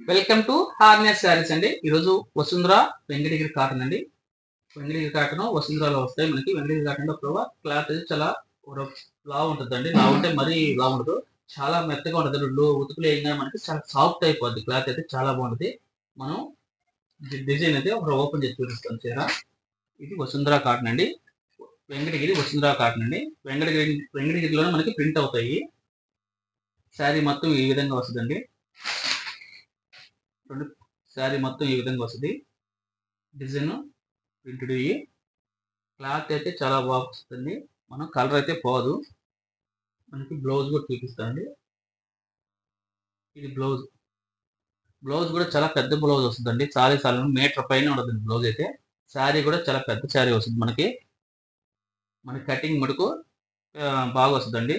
Welcome to harness saris అండి. ఈరోజు Vasundhara Venkatagiri cotton అండి. వెంకటగిరి కాటన్ వసుంధరలో వస్తాయి. మనకి వెంకటగిరి కాటన్లో క్లాత్ చాలా లా ఉంటుందండి. లా ఉంటే మరీ లా ఉండదు. చాలా మెత్తగా ఉంటుంది. రెండు ఉతుకులు వేయంగా మనకి చాలా సాఫ్ట్ అయిపోద్ది. క్లాత్ అయితే చాలా బాగుంటుంది. మనం డిజైన్ అయితే ఒక ఓపెన్ చేసి చూపిస్తాం. చీర. ఇది వసుంధర కాటన్ అండి. వెంకటగిరి వసుంధర కాటన్ అండి. వెంకటగిరి వెంకటగిరిలోనే మనకి ప్రింట్ అవుతాయి. శారీ మొత్తం ఈ విధంగా వస్తుందండి. రెండు శారీ మొత్తం ఈ విధంగా వస్తుంది. డిజైన్ ప్రింటెడ్ ఇవి. క్లాత్ అయితే చాలా బాగా మనం కలర్ అయితే పోదు. మనకి బ్లౌజ్ కూడా చూపిస్తాండి ఇది బ్లౌజ్. బ్లౌజ్ కూడా చాలా పెద్ద బ్లౌజ్ వస్తుందండి. సారీ సారీ మీటర్ పైన ఉండదండి బ్లౌజ్ అయితే. శారీ కూడా చాలా పెద్ద శారీ వస్తుంది మనకి. మన కటింగ్ మటుకు బాగా వస్తుందండి.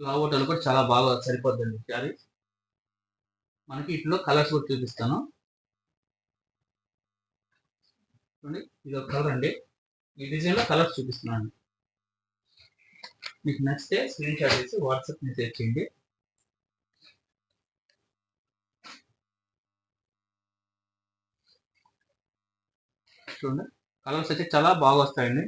లావోటలు కూడా చాలా బాగా సరిపోద్దండి శారీ. మనకి ఇట్లో కలర్స్ కూడా చూపిస్తాను. చూడండి ఇది ఒక కలర్ అండి. ఈ డిజైన్లో కలర్స్ చూపిస్తున్నాను. మీకు నచ్చితే స్క్రీన్ షాట్ చేసి వాట్సాప్ మెసేజ్ చేయండి. చూడండి కలర్స్ అయితే చాలా బాగా వస్తాయండి.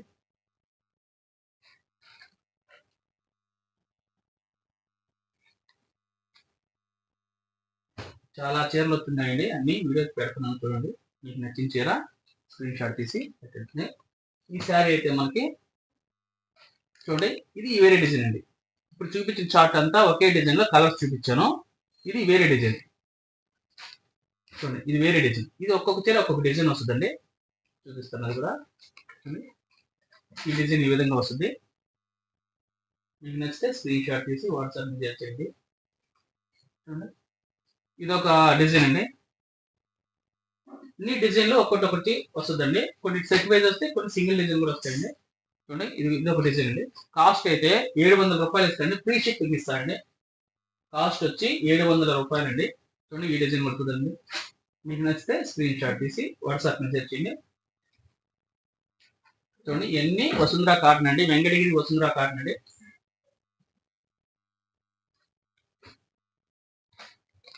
చాలా చీరలు వస్తున్నాయండి. అన్ని వీడియోస్ పెడుతున్నాను చూడండి. మీకు నచ్చిన చీర స్క్రీన్ షాట్ తీసి పెట్టండి. ఈ శారీ అయితే మనకి చూడండి ఇది వేరే డిజైన్ అండి. ఇప్పుడు చూపించిన చార్ట్ అంతా ఒకే డిజైన్లో కలర్స్ చూపించాను. ఇది వేరే డిజైన్. చూడండి ఇది వేరే డిజైన్. ఇది ఒక్కొక్క చీర ఒక్కొక్క డిజైన్ వస్తుందండి. చూపిస్తాను కూడా ఈ డిజైన్ ఈ విధంగా వస్తుంది. మీకు నచ్చితే స్క్రీన్ షాట్ తీసి వాట్సాప్ మీద చేయండి. చూడండి. ఇది ఒక డిజైన్ అండి. అన్ని డిజైన్లు ఒక్కొక్కటి ఒకటి వస్తుందండి. కొన్ని సెట్ వైజ్ వస్తే కొన్ని సింగిల్ డిజైన్ కూడా వస్తాయండి. చూడండి ఇది ఇది ఒక డిజైన్ అండి. కాస్ట్ అయితే ఏడు వందల రూపాయలు ఇస్తారండి. ఫ్రీ షిప్పింగ్ ఇస్తారండి. కాస్ట్ వచ్చి ఏడు వందల రూపాయలు అండి చూడండి ఈ డిజైన్ పడుతుందండి మీకు నచ్చితే స్క్రీన్ షాట్ తీసి వాట్సాప్ మెసేజ్ చేయండి. చూడండి ఇవన్నీ వసుంధరా కాటన్ అండి. వెంకటగిరి వసుంధరా కాటన్ అండి.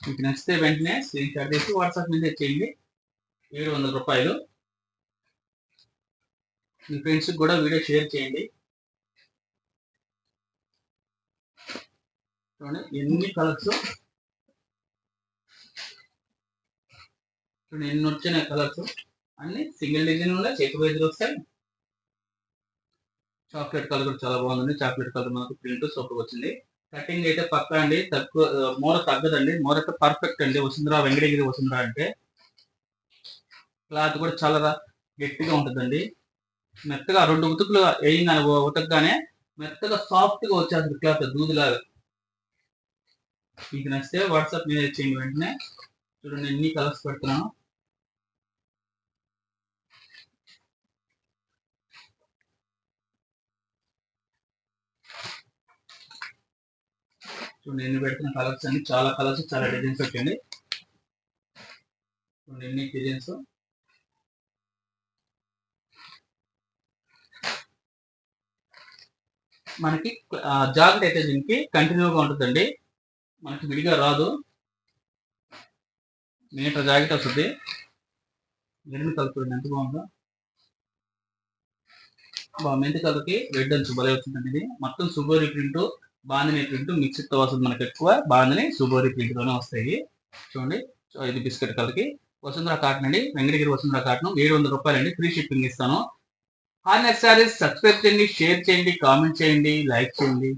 మీకు నచ్చితే వెంటనే స్క్రీన్ షాట్ తీసి వాట్సాప్ మీద చేయండి. ఏడు వందల రూపాయలు. మీ ఫ్రెండ్స్కి కూడా వీడియో షేర్ చేయండి. చూడండి ఎన్ని కలర్స్? చూడండి ఎన్ని వచ్చినాయి కలర్స్? అన్ని సింగిల్ డిజైన్ ఉన్నాయి చేతి వైజ్ వస్తాయి. చాక్లెట్ కలర్ కూడా చాలా బాగుందండి. చాక్లెట్ కలర్ మనకు ప్రింట్ సూపర్ వచ్చింది. కటింగ్ అయితే పక్క అండి. తక్కువ మూర తగ్గదండి. మూర అయితే పర్ఫెక్ట్ అండి. వసుంధర వెంకటగిరి వసుంధర అంటే. క్లాత్ కూడా చాలా గట్టిగా ఉంటుందండి. మెత్తగా రెండు ఉతుకులు వేయంగానే ఉతకగానే మెత్తగా సాఫ్ట్గా వచ్చేస్తుంది క్లాత్ దూదిలాగా. మీకు నచ్చితే వాట్సాప్ మీద చేయండి వెంటనే. చూడండి ఎన్ని కలర్స్ పెడుతున్నాను. చూడండి ఎన్ని పెట్టిన కలర్స్ అన్ని చాలా కలర్స్ చాలా డిజైన్స్ వచ్చింది ఎన్ని డిజైన్స్ మనకి జాకెట్ అయితే దీనికి కంటిన్యూగా ఉంటుందండి. మనకి విడిగా రాదు. మీటర్ జాకెట్ వస్తుంది. ఎన్ని కలుపుతుంది ఎంత బాగుందో. మెంతి కలర్కి రెడ్ అంచు భలే వచ్చిందండి ఇది. మొత్తం సుబోరి ప్రింట్ బాందిని ప్రింట్ మిక్స్తో వస్తుంది మనకి ఎక్కువ. బాందిని సుబోరి ప్రింట్తోనే వస్తాయి. చూడండి. సో ఇది బిస్కెట్ కలర్కి. వసుంధర కాటన్ అండి. వెంకటగిరి వసుంధర కాటన్ ఏడు వందల రూపాయలు అండి ఫ్రీ షిప్పింగ్ ఇస్తాను. హార్నెస్ సారీస్ సబ్స్క్రైబ్ చేయండి షేర్ చేయండి కామెంట్ చేయండి లైక్ చేయండి.